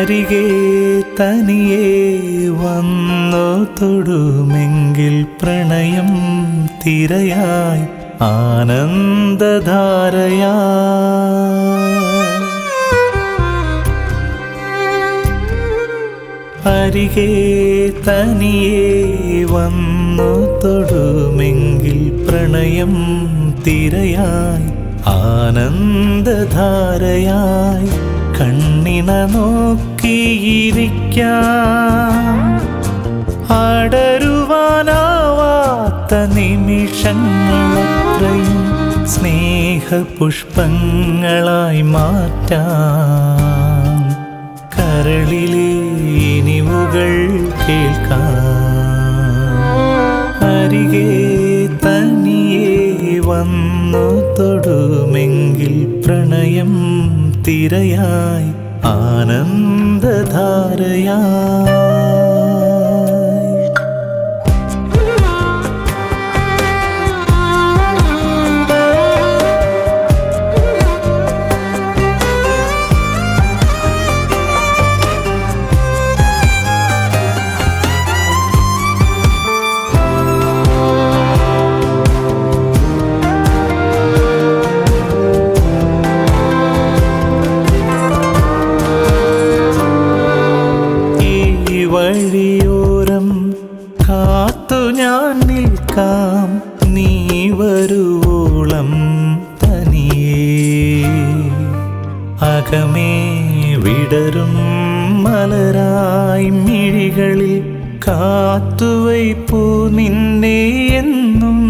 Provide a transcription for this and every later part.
അരികെ തനിയെ വന്നു തൊടുമെങ്കിൽ പ്രണയം തിരയായി ആനന്ദധാരയാ. അരികെ തനിയെ വന്നു തൊടുമെങ്കിൽ പ്രണയം തിരയായി ആനന്ദധാരയായി. കണ്ണിന നോക്കിയിരിക്കാം അടരുവാനാവാത്ത നിമിഷങ്ങളത്രയും സ്നേഹപുഷ്പങ്ങളായി മാറ്റാം. കരളിലെ ഇനിവുകൾ കേൾക്കാം. അരികെ തനിയേ വന്നു തൊടുമെങ്കിൽ പ്രണയം തിരയായി ആനന്ദധാരയായി നിൽക്കാം. നീ വരുവോളം തനിയേ. അകമേ വിടരും മലരായി മിഴികളിൽ കാത്തുവയ്പൂ നിന്നെ എന്നും.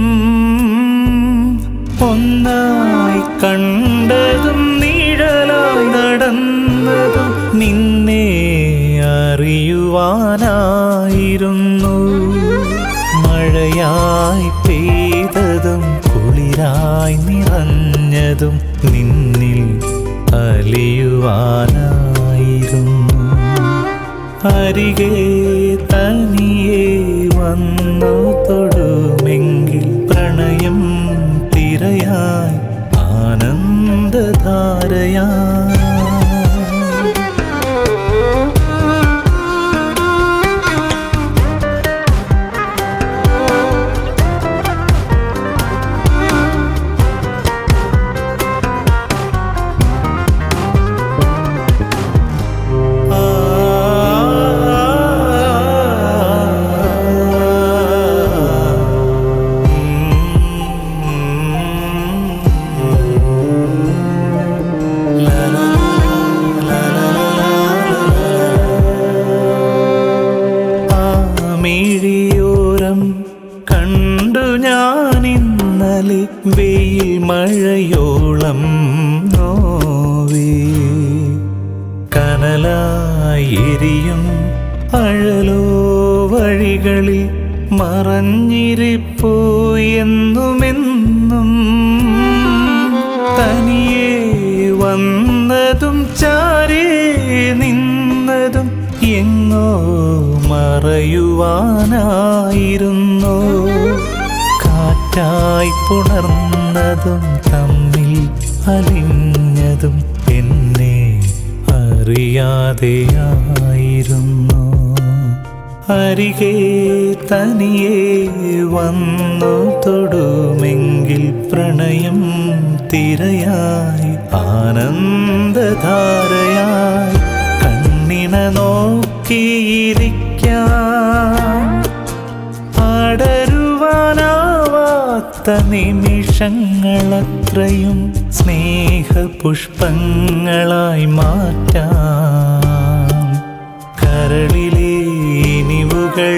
ഒന്നായി കണ്ടതും നിഴലായി നടന്നതും നിന്നെ അറിയുവാനായിരുന്നു. നിന്നിൽ അലിയുവാനായിരുന്നു. അരികെ തനിയെ വന്നു തൊടുമെങ്കിൽ വെയിൽ മഴയോളം നോവേ. കനലായിരിയും അഴലോ വഴികളിൽ മറഞ്ഞിരിപ്പോയെന്നുമെന്നും തനിയെ വന്നതും ചാരി നിന്നതും എങ്ങോ മറയുവാനായിരുന്നോ. കാറ്റായി പുണർന്നതും തമ്മിൽ അലിഞ്ഞതും എന്നെ അറിയാതെയായിരുന്നു. അരികെ തനിയെ വന്നു തൊടുമെങ്കിൽ പ്രണയം തിരയായി ആനന്ദധാരയായി കണ്ണിന നോക്കിയിരിക്കാം. അടരുവാനാവാത്ത നിമിഷങ്ങളത്രയും സ്നേഹപുഷ്പങ്ങളായി മാറ്റാം. കരളിലെ ഇനിവുകൾ